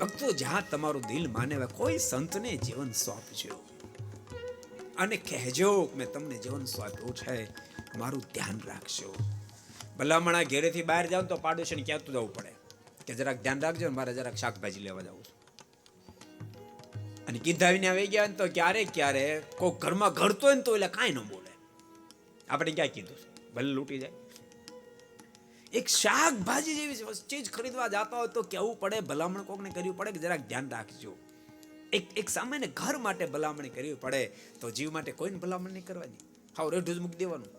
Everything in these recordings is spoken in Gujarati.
ભક્તો, જ્યાં તમારું દિલ માને હવે કોઈ સંતને જીવન સોંપજો. અને કહેજો મેં તમને જીવન સોંપ્યું છે, મારું ધ્યાન રાખજો. ભલામણા ઘેરેથી બહાર જાઓ તો પાડોશીને કહેતું જવું પડે. કે જરાક ધ્યાન રાખજો મારે જરાક શાકભાજી લેવા જવું અને કીધા વિના આવી ગયા તો ક્યારે ક્યારે કોઈ ઘરમાં ઘરતો હોય ને તો એટલે કાંઈ ન બોલે. આપણે ક્યાં કીધું? ભલે લૂંટી જાય. એક શાકભાજી જેવી ચીજ ખરીદવા જતા હોય તો કેવું પડે, ભલામણ કોકને કરવી પડે કે જરાક ધ્યાન રાખજો. એક એક સામાન્ય ઘર માટે ભલામણ કરવી પડે તો જીવ માટે કોઈને ભલામણ નહીં કરવાની? હાવ રેઢું જ મૂકી દેવાનું.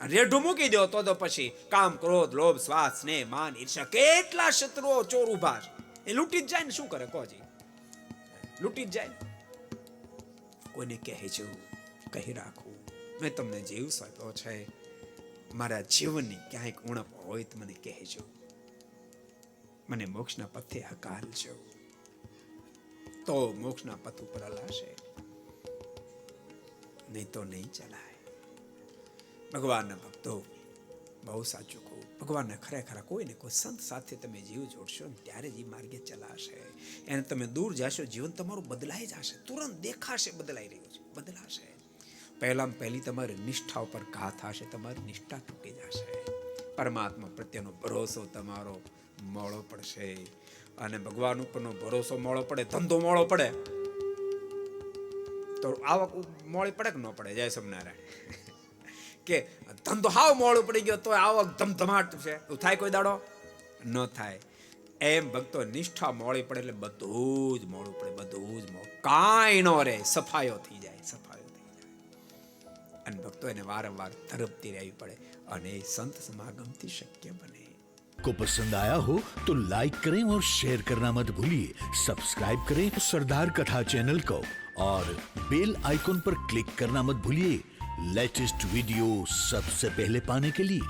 રેઢું મૂકી દો તો તો પછી કામ, ક્રોધ, લોભ શ્વાસ ને માન ઈર્ષા કેટલા શત્રુઓ ચોર ઊભા એ લૂંટી જ જાય ને શું કરે? કોજી લૂંટી જ જાય કોઈને કહે છે, કહી રાખવું મેં તમને જીવ સોંપ્યો છે મારા જીવનની ક્યાંક ઉણપ હોય તો મને કહેજો. મને મોક્ષના પથે હકાલજો. તો મોક્ષના પથ ઉપર હલાશે. નહીં તો નહીં ચલાય. ભગવાનના ભક્તો, બહુ સાચું કહું. ભગવાનને ખરેખર કોઈને કોઈ સંત સાથે તમે જીવ જોડશો ને ત્યારે જ એ માર્ગે ચલાશે. એને તમે દૂર જશો, જીવન તમારું બદલાઈ જશે. તુરંત દેખાશે, બદલાઈ રહ્યું છે. બદલાશે. પહેલામાં પહેલી તમારી નિષ્ઠા ઉપર ઘા થશે, તમારી નિષ્ઠા તૂટી જશે. પરમાત્મા પ્રત્યેનો ભરોસો તમારો મોળો પડશે. અને ભગવાન ઉપરનો ભરોસો મોળો પડે, ધંધો મોળો પડે. તો આવક મોળી પડે કે ન પડે? જય સ્વામિનારાયણ. કે ધંધો હાવ મોળો પડી ગયો તો આવક ધમધમાટ છે. થાય કોઈ દાડો? ન થાય. એમ ભક્તો નિષ્ઠા મોડી પડે એટલે બધું જ મોડું પડે, બધું જ મોળું કાંઈ ન રહે સફાયો ભક્તો એને વારંવાર તરફતી રહેવી પડે અને એ સંત સમાગમથી શક્ય બને को पसंद आया हो तो लाइक करें और शेयर करना मत भूलिए सब्सक्राइब करें सरदार कथा चैनल को और बेल आइकॉन पर क्लिक करना मत भूलिए लेटेस्ट वीडियो सबसे पहले पाने के लिए